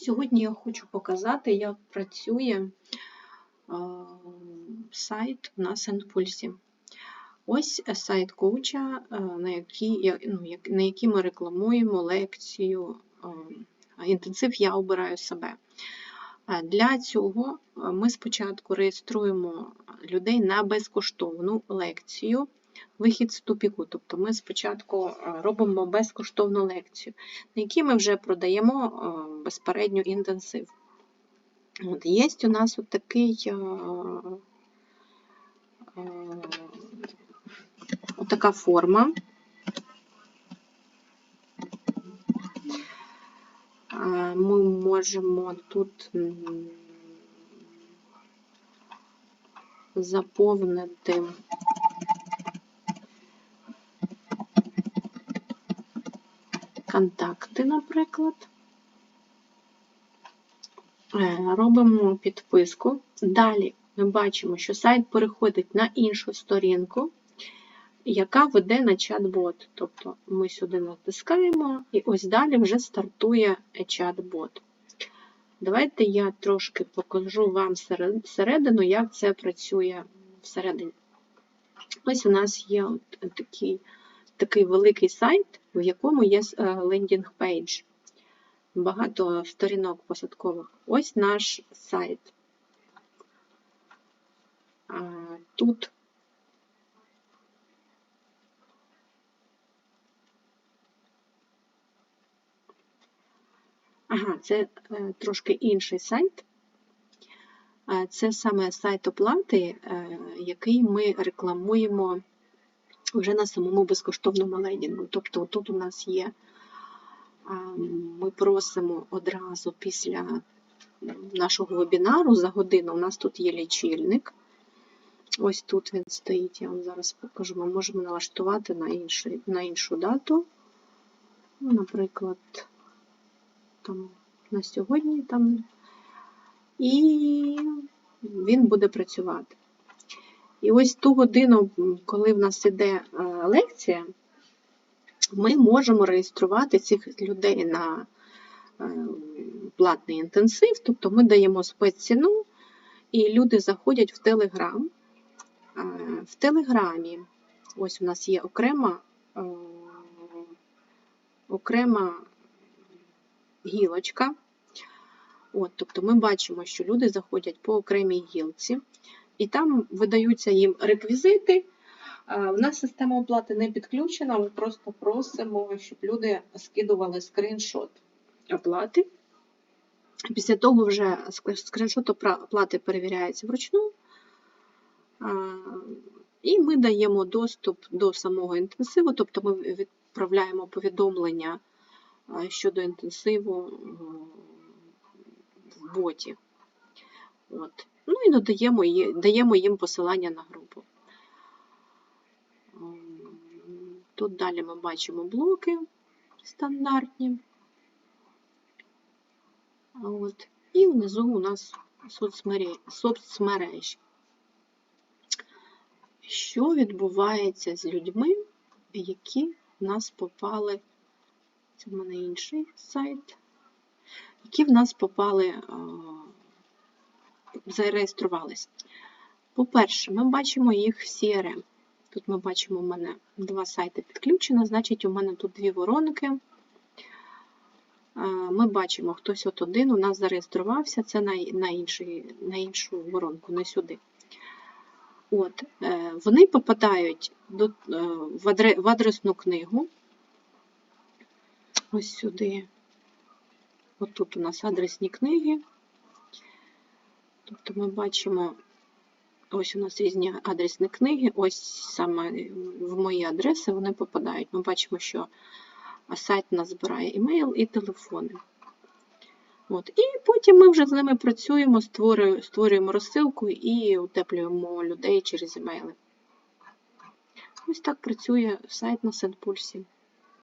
Сьогодні я хочу показати, як працює сайт на Сенпульсі. Ось е, сайт коуча, на який, ну, на який ми рекламуємо лекцію інтенсив Я обираю себе. Для цього ми спочатку реєструємо людей на безкоштовну лекцію Вихід з тупіку. Тобто ми спочатку робимо безкоштовну лекцію, на якій ми вже продаємо безпередньо інтенсив. От, Є у нас от такий, е, е, от така форма. Е, Ми можемо тут заповнити контакти, наприклад. Е, Робимо підписку. Далі ми бачимо, що сайт переходить на іншу сторінку, яка веде на чат-бот. Тобто ми сюди натискаємо, і ось далі вже стартує чат-бот. Давайте я трошки покажу вам всередину, як це працює всередині. Ось у нас є такий, такий великий сайт, в якому є лендінг-пейдж. Багато сторінок посадкових. Ось наш сайт. Тут Ага, це е, трошки інший сайт. Це саме сайт оплати, е, який ми рекламуємо вже на самому безкоштовному лендінгу. Тобто тут у нас є, ми просимо одразу після нашого вебінару за годину. У нас тут є лічильник. Ось тут він стоїть, я вам зараз покажу. Ми можемо налаштувати на, інший, на іншу дату. Ну, наприклад, там, на сьогодні там. І він буде працювати. І ось ту годину, коли в нас іде е, лекція, ми можемо реєструвати цих людей на е, платний інтенсив, тобто ми даємо спецціну, і люди заходять в Телеграм. Е, В Телеграмі ось у нас є окрема, е, окрема гілочка. От, тобто ми бачимо, що люди заходять по окремій гілці, і там видаються їм реквізити. У нас система оплати не підключена, ми просто просимо, щоб люди скидували скріншот оплати. Після того вже ск- скріншот оплати перевіряється вручну. І ми даємо доступ до самого інтенсиву, тобто ми відправляємо повідомлення щодо інтенсиву в боті. От. Ну і надаємо, даємо їм посилання на групу. Тут далі ми бачимо блоки стандартні. От. І внизу у нас соцмережі. Що відбувається з людьми, які в нас попали, це в мене інший сайт, які в нас попали, а, зареєструвались. По-перше, ми бачимо їх в CRM. Тут ми бачимо, у мене два сайти підключено, значить, у мене тут дві воронки. Ми бачимо, хтось от один у нас зареєструвався, це на, на, інший, на іншу воронку, не сюди. От, е, вони попадають до, е, в адресну книгу. Ось сюди. От тут у нас адресні книги. Тобто ми бачимо, ось у нас різні адресні книги, ось саме в мої адреси вони попадають. Ми бачимо, що сайт у нас збирає імейл і телефони. От. І потім ми вже з ними працюємо, створюємо, створюємо розсилку і утеплюємо людей через імейли. Ось так працює сайт на Сенпульсі.